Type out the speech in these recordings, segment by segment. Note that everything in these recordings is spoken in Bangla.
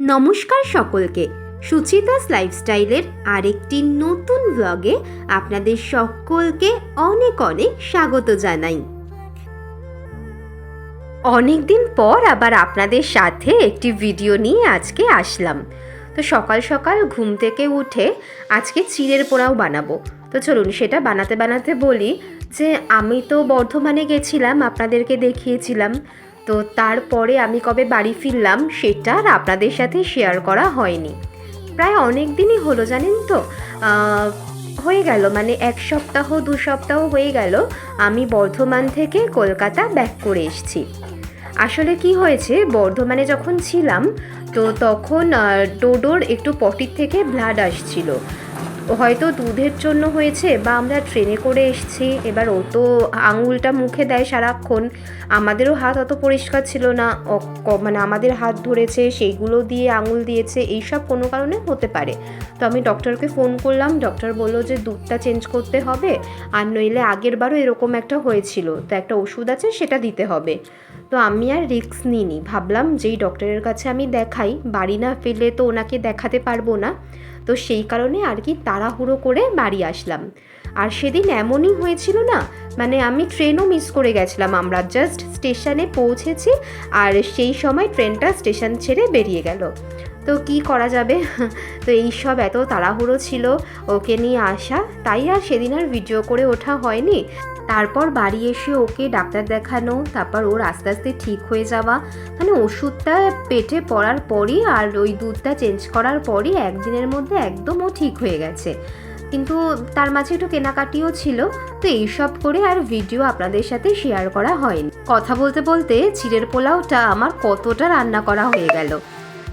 নমস্কার সকলকে। সুচিতাস লাইফস্টাইলের আরেকটি নতুন ব্লগে আপনাদের সকলকে অনেক অনেক স্বাগত জানাই। অনেক দিন পর আবার আপনাদের সাথে একটি ভিডিও নিয়ে আজকে আসলাম। তো সকাল সকাল ঘুম থেকে উঠে আজকে চিড়ের পোড়াও বানাবো। তো চলুন সেটা বানাতে বানাতে বলি যে আমি তো বর্ধমানে গেছিলাম, আপনাদেরকে দেখিয়েছিলাম। তো তারপরে আমি কবে বাড়ি ফিরলাম সেটা আর আপনাদের সাথে শেয়ার করা হয়নি। প্রায় অনেক দিনই হলো, জানেন তো? হয়ে গেল মানে এক সপ্তাহ, দু সপ্তাহ হয়ে গেল, আমি বর্ধমান থেকে কলকাতা ব্যাক করে এসেছি। আসলে কি হয়েছে, বর্ধমানে যখন ছিলাম, তো তখন ডোডোর একটু পটির থেকে ব্লাড আসছিল। হয়তো দুধের জন্য হয়েছে বা আমরা ট্রেনে করে এসেছি। এবার ও তো আঙুলটা মুখে দেয় সারাক্ষণ। আমাদেরও হাত অত পরিষ্কার ছিল না। মানে আমাদের হাত ধরেছে, সেইগুলো দিয়ে আঙুল দিয়েছে, এইসব কোনো কারণে হতে পারে। তো আমি ডক্টরকে ফোন করলাম। ডক্টর বলল যে দুধটা চেঞ্জ করতে হবে। আর নইলে আগের বারও এরকম একটা হয়েছিল। তো একটা ওষুধ আছে, সেটা দিতে হবে। তো আমি আর রিস্ক নিইনি। ভাবলাম যেই ডক্টরের কাছে আমি দেখাই, বাড়ি না ফেলে তো ওনাকে দেখাতে পারব না। তো সেই কারণে আর কি তাড়াহুড়ো করে বাড়ি আসলাম। আর সেদিন এমনই হয়েছিল না মানে আমি ট্রেনও মিস করে গেছিলাম। আমরা জাস্ট স্টেশনে পৌঁছেছি, আর সেই সময় ট্রেনটা স্টেশন ছেড়ে বেরিয়ে গেল। তো কি করা যাবে? তো এই সব এত তাড়াহুড়ো ছিল ওকে নিয়ে আসা, তাই আর সেদিন আর ভিডিও করে ওঠা হয়নি। তারপর বাড়ি এসে ওকে ডাক্তার দেখানো, তারপর ওর আস্তে আস্তে ঠিক হয়ে যাওয়া। মানে ওষুধটা পেটে পড়ার পরই আর ওই দুধটা চেঞ্জ করার পরই একদিনের মধ্যে একদম ও ঠিক হয়ে গেছে। কিন্তু তার মাঝে একটু কেনাকাটিও ছিল, তো এইসব করে আর ভিডিও আপনাদের সাথে শেয়ার করা হয়নি। কথা বলতে বলতে চিড়ের পোলাওটা আমার কতটা রান্না করা হয়ে গেল।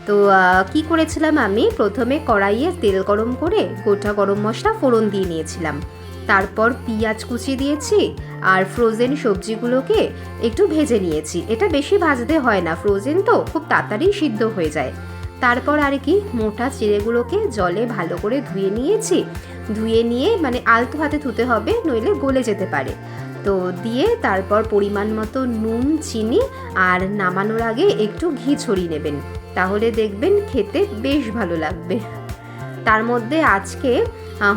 তো কি করেছিলাম আমি? প্রথমে কড়াইয়ে তেল গরম করে গোটা গরম মশলা ফোড়ন দিয়ে নিয়েছিলাম। তারপর পেঁয়াজ কুচি দিয়েছি আর ফ্রোজেন সবজিগুলোকে একটু ভেজে নিয়েছি। এটা বেশি ভাজতে হয় না ফ্রোজেন তো খুব তাড়াতাড়ি সিদ্ধ হয়ে যায়। তারপর আর কি, মোটা চিড়েগুলোকে জলে ভালো করে ধুয়ে নিয়েছি। ধুয়ে নিয়ে মানে আলতো হাতে ধুতে হবে, নইলে গলে যেতে পারে। তো, দিয়ে তারপর পরিমাণ মতো নুন, চিনি আর নামানোর আগে একটু ঘি ছড়িয়ে নেবেন। তাহলে দেখবেন খেতে বেশ ভালো লাগবে। তার মধ্যে আজকে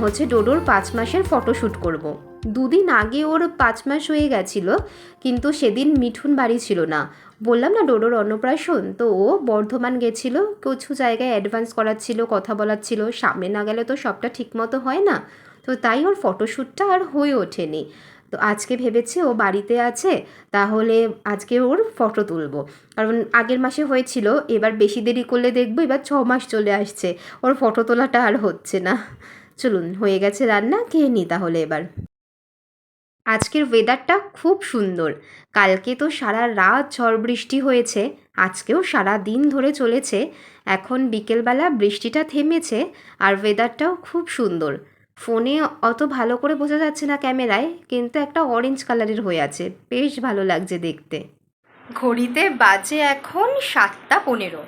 হচ্ছে ডোডোর পাঁচ মাসের ফটোশ্যুট করব। দুদিন আগে ওর পাঁচ মাস হয়ে গেছিল, কিন্তু সেদিন মিঠুন বাড়ি ছিল না। বললাম, না, ডোডোর অন্নপ্রাশন। তো ও বর্ধমান গেছিল, কিছু জায়গায় অ্যাডভান্স করার ছিল কথা বলার ছিল সামনে না গেলে তো সবটা ঠিকমতো হয় না। তো তাই ওর ফটোশ্যুটটা আর হয়ে ওঠেনি। তো আজকে ভেবেছে ও বাড়িতে আছে, তাহলে আজকে ওর ফটো তুলবো। কারণ আগের মাসে হয়েছিল, এবার বেশি দেরি করলে দেখব, এবার ছ মাস চলে আসছে, ওর ফটো তোলাটা আর হচ্ছে না। চলুন, হয়ে গেছে রান্না, খেয়ে নিই তাহলে এবার। আজকের ওয়েদারটা খুব সুন্দর। কালকে তো সারা রাত ঝড় বৃষ্টি হয়েছে, আজকেও সারা দিন ধরে চলেছে। এখন বিকেলবেলা বৃষ্টিটা থেমেছে, আর ওয়েদারটাও খুব সুন্দর। ফোনে অত ভালো করে বোঝা যাচ্ছে না ক্যামেরায়, কিন্তু একটা অরেঞ্জ কালারের হয়ে আছে। বেশ ভালো লাগছে দেখতে। ঘড়িতে বাজে এখন সাতটা পনেরো।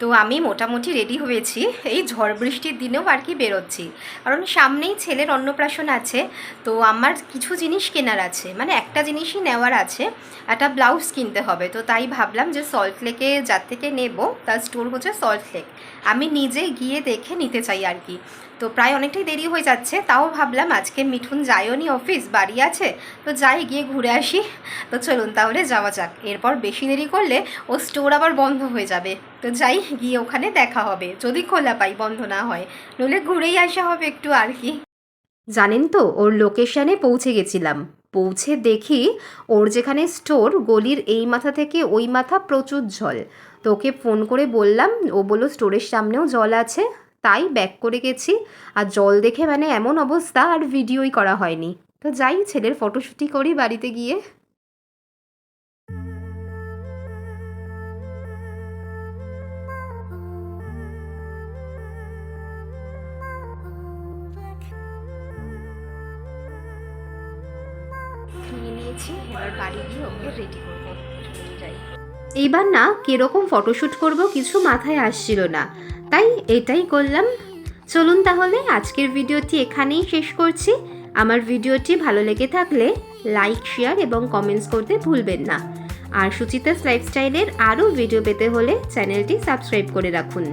তো আমি মোটামুটি রেডি হয়েছি। এই ঝড় বৃষ্টির দিনেও আর কি বেরোচ্ছি। কারণ সামনেই ছেলের অন্নপ্রাশন আছে। তো আমার কিছু জিনিস কেনার আছে। মানে একটা জিনিসই নেওয়ার আছে। একটা ব্লাউজ কিনতে হবে। তো তাই ভাবলাম যে সল্ট লেকে যার থেকে নেব, তার স্টোর হচ্ছে সল্ট লেক আমি নিজে গিয়ে দেখে নিতে চাই আর কি। তো প্রায় অনেকটাই দেরি হয়ে যাচ্ছে। তাও ভাবলাম আজকে মিঠুন যায়ওনি অফিস বাড়ি আছে। তো যাই গিয়ে ঘুরে আসি। তো চলুন তাহলে যাওয়া যাক। এরপর বেশি দেরি করলে ও স্টোর আবার বন্ধ হয়ে যাবে। তো যাই, গিয়ে ওখানে দেখা হবে। যদি খোলা পাই, বন্ধ না হয়। নইলে ঘুরেই আসা হবে একটু আর কি। জানেন তো, ওর লোকেশনে পৌঁছে গেছিলাম। পৌঁছে দেখি ওর যেখানে স্টোর, গলির এই মাথা থেকে ওই মাথা প্রচুর জল। তো ওকে ফোন করে বললাম, ও বলল স্টোরের সামনেও জল আছে। তাই ব্যাক করে গেছি। আর জল দেখে মানে এমন অবস্থা, আর ভিডিওই করা হয়নি। তো যাই, ছেলের ফটোশ্যুটই করি বাড়িতে গিয়ে। নিয়েছি, এবার বাড়ি গিয়ে ওকে রেডি করব। এইবার না, কীরকম ফটোশ্যুট করব কিছু মাথায় আসছিল না। তাই এটাই করলাম। চলুন তাহলে, আজকের ভিডিওটি এখানেই শেষ করছি। আমার ভিডিওটি ভালো লেগে থাকলে লাইক শেয়ার এবং কমেন্টস করতে ভুলবেন না। আর সুচিতাস লাইফস্টাইলের আরও ভিডিও পেতে হলে চ্যানেলটি সাবস্ক্রাইব করে রাখুন।